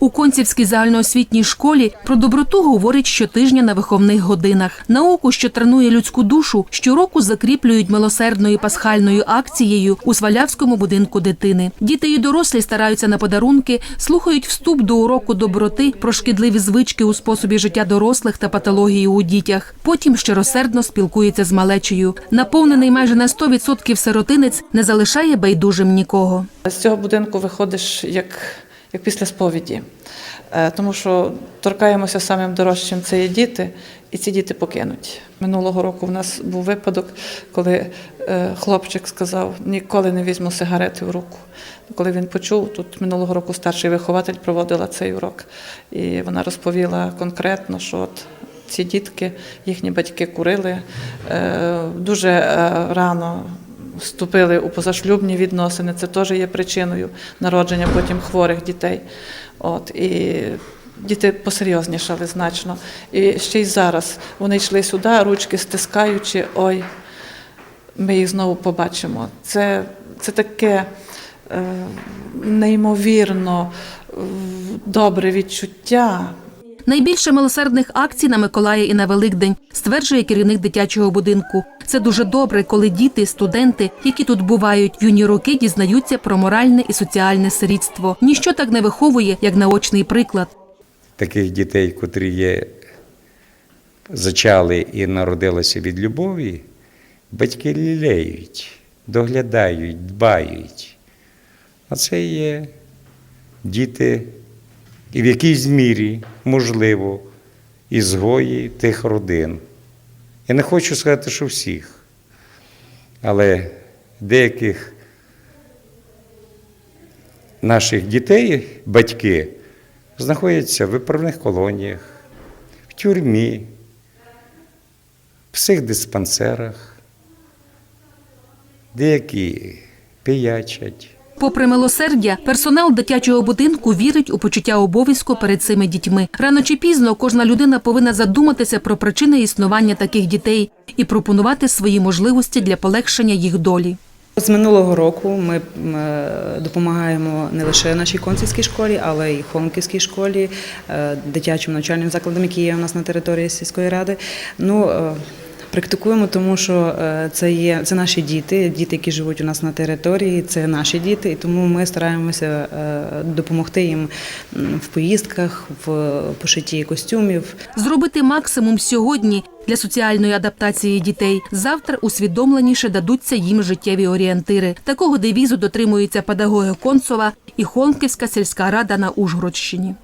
У Концівській загальноосвітній школі про доброту говорять щотижня на виховних годинах. Науку, що тренує людську душу, щороку закріплюють милосердною пасхальною акцією у Свалявському будинку дитини. Діти і дорослі стараються на подарунки, слухають вступ до уроку доброти про шкідливі звички у способі життя дорослих та патології у дітях. Потім щиросердно спілкується з малечею. Наповнений майже на 100% сиротинець не залишає байдужим нікого. З цього будинку виходиш як, як після сповіді, Е, тому що торкаємося самим дорожчим це є діти, і ці діти покинуть. Минулого року в нас був випадок, коли е, хлопчик сказав: ніколи не візьму сигарети в руку. Коли він почув, тут минулого року старший вихователь проводила цей урок, і вона розповіла конкретно, що от ці дітки, їхні батьки курили е, дуже рано вступили у позашлюбні відносини. Це теж є причиною народження потім хворих дітей. От і діти посерйознішали значно. І ще й зараз вони йшли сюди, ручки стискаючи, ой, ми їх знову побачимо. Це, це таке е, неймовірно добре відчуття. Найбільше милосердних акцій на Миколая і на Великдень, стверджує керівник дитячого будинку. Це дуже добре, коли діти, студенти, які тут бувають юні роки, дізнаються про моральне і соціальне сирітство. Ніщо так не виховує, як наочний приклад. таких дітей, котрі є, зачали і народилися від любові, батьки лілеють, доглядають, дбають. А це є діти, і в якійсь мірі, можливо, ізгої тих родин. Я не хочу сказати, що всіх, але деяких наших дітей, батьки, знаходяться в виправних колоніях, в тюрмі, в психдиспансерах, деякі пиячать. Попри милосердя, персонал дитячого будинку вірить у почуття обов'язку перед цими дітьми. Рано чи пізно кожна людина повинна задуматися про причини існування таких дітей і пропонувати свої можливості для полегшення їх долі. З минулого року ми е, допомагаємо не лише нашій концівській школі, але й Холмківській школі, е, дитячим навчальним закладам, які є у нас на території сільської ради. Ну, е, Практикуємо, тому що е, це є це наші діти, діти, які живуть у нас на території, це наші діти, і тому ми стараємося е, допомогти їм в поїздках, в пошитті костюмів. Зробити максимум сьогодні для соціальної адаптації дітей. Завтра усвідомленіше дадуться їм життєві орієнтири. Такого девізу дотримуються педагоги Концова і Холмківська сільська рада на Ужгородщині.